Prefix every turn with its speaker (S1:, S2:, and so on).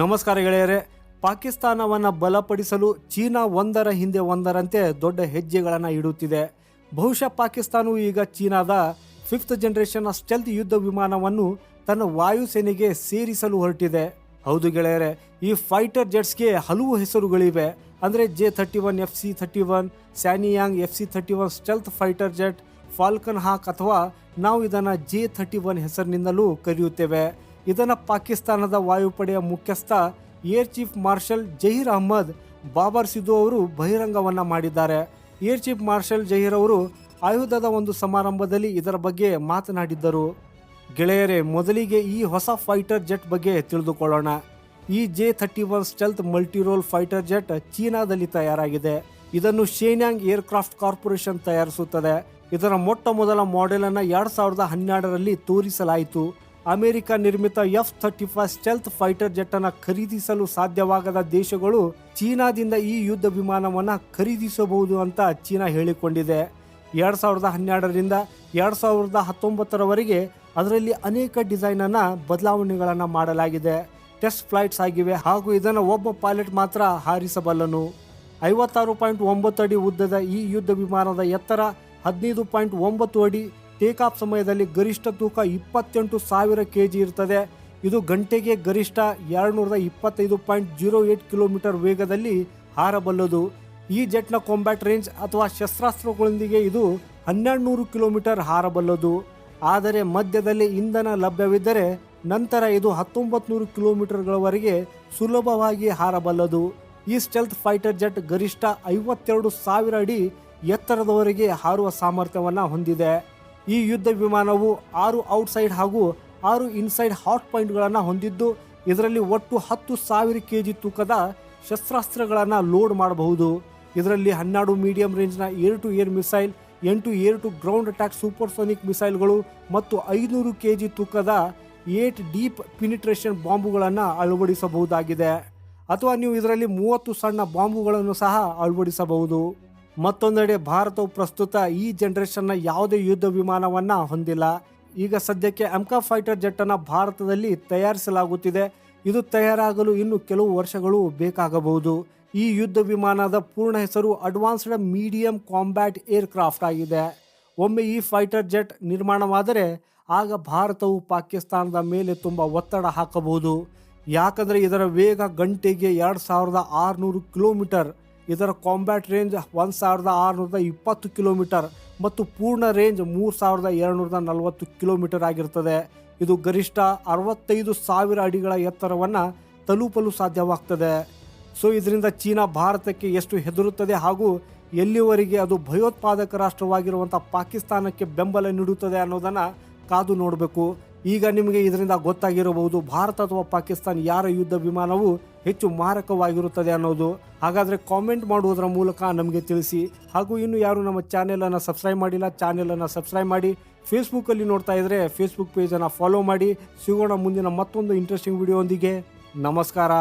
S1: ನಮಸ್ಕಾರ ಗೆಳೆಯರೆ. ಪಾಕಿಸ್ತಾನವನ್ನು ಬಲಪಡಿಸಲು ಚೀನಾ ಒಂದರ ಹಿಂದೆ ಒಂದರಂತೆ ದೊಡ್ಡ ಹೆಜ್ಜೆಗಳನ್ನು ಇಡುತ್ತಿದೆ. ಬಹುಶಃ ಪಾಕಿಸ್ತಾನವು ಈಗ ಚೀನಾದ ಫಿಫ್ತ್ ಜನರೇಷನ್ ಸ್ಟೆಲ್ತ್ ಯುದ್ಧ ವಿಮಾನವನ್ನು ತನ್ನ ವಾಯುಸೇನೆಗೆ ಸೇರಿಸಲು ಹೊರಟಿದೆ. ಹೌದು ಗೆಳೆಯರೆ, ಈ ಫೈಟರ್ ಜೆಟ್ಸ್ಗೆ ಹಲವು ಹೆಸರುಗಳಿವೆ. ಅಂದರೆ J thirty one F C thirty one Shenyang F C thirty one stealth fighter jet falcon hawk ಅಥವಾ ನಾವು ಇದನ್ನು ಜೆ ಥರ್ಟಿ ಒನ್ ಹೆಸರಿನಿಂದಲೂ ಕರೆಯುತ್ತೇವೆ. ಇದನ್ನು ಪಾಕಿಸ್ತಾನದ ವಾಯುಪಡೆಯ ಮುಖ್ಯಸ್ಥ air chief marshal Zaheer Ahmed Babar Sidhu ಅವರು ಬಹಿರಂಗವನ್ನು ಮಾಡಿದ್ದಾರೆ. ಏರ್ ಚೀಫ್ ಮಾರ್ಷಲ್ ಜಹೀರ್ ಅವರು ಆಯುಧದ ಒಂದು ಸಮಾರಂಭದಲ್ಲಿ ಇದರ ಬಗ್ಗೆ ಮಾತನಾಡಿದ್ದರು. ಗೆಳೆಯರೇ, ಮೊದಲಿಗೆ ಈ ಹೊಸ ಫೈಟರ್ ಜೆಟ್ ಬಗ್ಗೆ ತಿಳಿದುಕೊಳ್ಳೋಣ. ಈ J thirty one stealth multirole fighter jet ಚೀನಾದಲ್ಲಿ ತಯಾರಾಗಿದೆ. ಇದನ್ನು ಶೇನ್ಯಾಂಗ್ ಏರ್ಕ್ರಾಫ್ಟ್ ಕಾರ್ಪೊರೇಷನ್ ತಯಾರಿಸುತ್ತದೆ. ಇದರ ಮೊಟ್ಟ ಮೊದಲ ಮಾಡೆಲ್ ಅನ್ನ ಎರಡ್ ಸಾವಿರದ ಹನ್ನೆರಡರಲ್ಲಿ ತೋರಿಸಲಾಯಿತು. ಅಮೆರಿಕ ನಿರ್ಮಿತ F thirty five stealth fighter jet ಅನ್ನ ಖರೀದಿಸಲು ಸಾಧ್ಯವಾಗದ ದೇಶಗಳು ಚೀನಾದಿಂದ ಈ ಯುದ್ಧ ವಿಮಾನವನ್ನು ಖರೀದಿಸಬಹುದು ಅಂತ ಚೀನಾ ಹೇಳಿಕೊಂಡಿದೆ. ಎರಡು ಸಾವಿರದ ಹನ್ನೆರಡರಿಂದ ಎರಡು ಸಾವಿರದ ಹತ್ತೊಂಬತ್ತರವರೆಗೆ ಅದರಲ್ಲಿ ಅನೇಕ ಡಿಸೈನ್ ಅನ್ನ ಬದಲಾವಣೆಗಳನ್ನು ಮಾಡಲಾಗಿದೆ. ಟೆಸ್ಟ್ ಫ್ಲೈಟ್ಸ್ ಆಗಿವೆ ಹಾಗೂ ಇದನ್ನು ಒಬ್ಬ ಪೈಲಟ್ ಮಾತ್ರ ಹಾರಿಸಬಲ್ಲನು. ಐವತ್ತಾರು ಪಾಯಿಂಟ್ ಒಂಬತ್ತು ಅಡಿ ಉದ್ದದ ಈ ಯುದ್ಧ ವಿಮಾನದ ಎತ್ತರ ಹದಿನೈದು ಪಾಯಿಂಟ್ ಒಂಬತ್ತು ಅಡಿ ಟೇಕ್ ಆಫ್ ಸಮಯದಲ್ಲಿ ಗರಿಷ್ಠ ತೂಕ ಇಪ್ಪತ್ತೆಂಟು ಸಾವಿರ ಕೆ ಜಿ ಇರ್ತದೆ. ಇದು ಗಂಟೆಗೆ ಗರಿಷ್ಠ ಎರಡುನೂರದ ಇಪ್ಪತ್ತೈದು ಪಾಯಿಂಟ್ ಜೀರೋ ಏಟ್ ಕಿಲೋಮೀಟರ್ ವೇಗದಲ್ಲಿ ಹಾರಬಲ್ಲದು. ಈ ಜೆಟ್ನ ಕಾಂಬ್ಯಾಟ್ ರೇಂಜ್ ಅಥವಾ ಶಸ್ತ್ರಾಸ್ತ್ರಗಳೊಂದಿಗೆ ಇದು ಹನ್ನೆರಡು ನೂರು ಕಿಲೋಮೀಟರ್ ಹಾರಬಲ್ಲದು. ಆದರೆ ಮಧ್ಯದಲ್ಲಿ ಇಂಧನ ಲಭ್ಯವಿದ್ದರೆ ನಂತರ ಇದು ಹತ್ತೊಂಬತ್ತು ನೂರು ಕಿಲೋಮೀಟರ್ಗಳವರೆಗೆ ಸುಲಭವಾಗಿ ಹಾರಬಲ್ಲದು. ಈ ಸ್ಟೆಲ್ತ್ ಫೈಟರ್ ಜೆಟ್ ಗರಿಷ್ಠ ಐವತ್ತೆರಡು ಸಾವಿರ ಅಡಿ ಎತ್ತರದವರೆಗೆ ಹಾರುವ ಸಾಮರ್ಥ್ಯವನ್ನು ಹೊಂದಿದೆ. ಈ ಯುದ್ಧ ವಿಮಾನವು ಆರು ಔಟ್ಸೈಡ್ ಹಾಗೂ ಆರು ಇನ್ಸೈಡ್ ಹಾಟ್ ಪಾಯಿಂಟ್ಗಳನ್ನು ಹೊಂದಿದ್ದು, ಇದರಲ್ಲಿ ಒಟ್ಟು ಹತ್ತು ಸಾವಿರ ಕೆ ಜಿ ತೂಕದ ಶಸ್ತ್ರಾಸ್ತ್ರಗಳನ್ನು ಲೋಡ್ ಮಾಡಬಹುದು. ಇದರಲ್ಲಿ ಹನ್ನೆರಡು ಮೀಡಿಯಂ ರೇಂಜ್ನ ಏರ್ ಟು ಏರ್ ಮಿಸೈಲ್, ಎಂಟು air to ground attack supersonic ಮಿಸೈಲ್ಗಳು ಮತ್ತು ಐನೂರು ಕೆ ಜಿ ತೂಕದ ಏಟ್ ಡೀಪ್ ಪಿನಿಟ್ರೇಷನ್ ಬಾಂಬುಗಳನ್ನು ಅಳವಡಿಸಬಹುದಾಗಿದೆ. ಅಥವಾ ನೀವು ಇದರಲ್ಲಿ ಮೂವತ್ತು ಸಣ್ಣ ಬಾಂಬುಗಳನ್ನು ಸಹ ಅಳವಡಿಸಬಹುದು. ಮತ್ತೊಂದೆಡೆ ಭಾರತವು ಪ್ರಸ್ತುತ ಈ ಜನರೇಷನ್ನ ಯಾವುದೇ ಯುದ್ಧ ವಿಮಾನವನ್ನು ಹೊಂದಿಲ್ಲ. ಈಗ ಸದ್ಯಕ್ಕೆ ಅಮ್ಕಾ ಫೈಟರ್ ಜೆಟ್ ಅನ್ನ ಭಾರತದಲ್ಲಿ ತಯಾರಿಸಲಾಗುತ್ತಿದೆ. ಇದು ತಯಾರಾಗಲು ಇನ್ನು ಕೆಲವು ವರ್ಷಗಳು ಬೇಕಾಗಬಹುದು. ಈ ಯುದ್ಧ ವಿಮಾನದ ಪೂರ್ಣ ಹೆಸರು ಅಡ್ವಾನ್ಸ್ಡ್ ಮೀಡಿಯಂ ಕಾಂಬ್ಯಾಟ್ ಏರ್ಕ್ರಾಫ್ಟ್ ಆಗಿದೆ. ಒಮ್ಮೆ ಈ ಫೈಟರ್ ಜೆಟ್ ನಿರ್ಮಾಣವಾದರೆ ಆಗ ಭಾರತವು ಪಾಕಿಸ್ತಾನದ ಮೇಲೆ ತುಂಬ ಒತ್ತಡ ಹಾಕಬಹುದು. ಯಾಕಂದರೆ ಇದರ ವೇಗ ಗಂಟೆಗೆ ಎರಡು ಸಾವಿರದ ಆರುನೂರು ಕಿಲೋಮೀಟರ್ ಇದರ ಕಾಂಬ್ಯಾಟ್ ರೇಂಜ್ ಒಂದು ಸಾವಿರದ ಆರುನೂರದ ಇಪ್ಪತ್ತು ಕಿಲೋಮೀಟರ್ ಮತ್ತು ಪೂರ್ಣ ರೇಂಜ್ ಮೂರು ಸಾವಿರದ ಎರಡುನೂರದ ನಲವತ್ತು ಕಿಲೋಮೀಟರ್ ಆಗಿರ್ತದೆ ಇದು ಗರಿಷ್ಠ ಅರವತ್ತೈದು ಸಾವಿರ ಅಡಿಗಳ ಎತ್ತರವನ್ನು ತಲುಪಲು ಸಾಧ್ಯವಾಗ್ತದೆ. ಸೊ ಇದರಿಂದ ಚೀನಾ ಭಾರತಕ್ಕೆ ಎಷ್ಟು ಹೆದರುತ್ತದೆ ಹಾಗೂ ಎಲ್ಲಿವರೆಗೆ ಅದು ಭಯೋತ್ಪಾದಕ ರಾಷ್ಟ್ರವಾಗಿರುವಂಥ ಪಾಕಿಸ್ತಾನಕ್ಕೆ ಬೆಂಬಲ ನೀಡುತ್ತದೆ ಅನ್ನೋದನ್ನು ಕಾದು ನೋಡಬೇಕು. ಈಗ ನಿಮಗೆ ಇದರಿಂದ ಗೊತ್ತಾಗಿರಬಹುದು ಭಾರತ ಅಥವಾ ಪಾಕಿಸ್ತಾನ ಯಾರ ಯುದ್ಧ ವಿಮಾನವು ಹೆಚ್ಚು ಮಾರಕವಾಗಿರುತ್ತದೆ ಅನ್ನೋದು. ಹಾಗಾದರೆ ಕಾಮೆಂಟ್ ಮಾಡುವುದರ ಮೂಲಕ ನಮಗೆ ತಿಳಿಸಿ. ಹಾಗೂ ಇನ್ನು ಯಾರು ನಮ್ಮ ಚಾನೆಲನ್ನು ಸಬ್ಸ್ಕ್ರೈಬ್ ಮಾಡಿಲ್ಲ ಚಾನೆಲನ್ನು ಸಬ್ಸ್ಕ್ರೈಬ್ ಮಾಡಿ. ಫೇಸ್ಬುಕ್ಕಲ್ಲಿ ನೋಡ್ತಾ ಇದ್ದರೆ ಫೇಸ್ಬುಕ್ ಪೇಜನ್ನು ಫಾಲೋ ಮಾಡಿ. ಸಿಗೋಣ ಮುಂದಿನ ಮತ್ತೊಂದು ಇಂಟ್ರೆಸ್ಟಿಂಗ್ ವಿಡಿಯೋ ಒಂದಿಗೆ. ನಮಸ್ಕಾರ.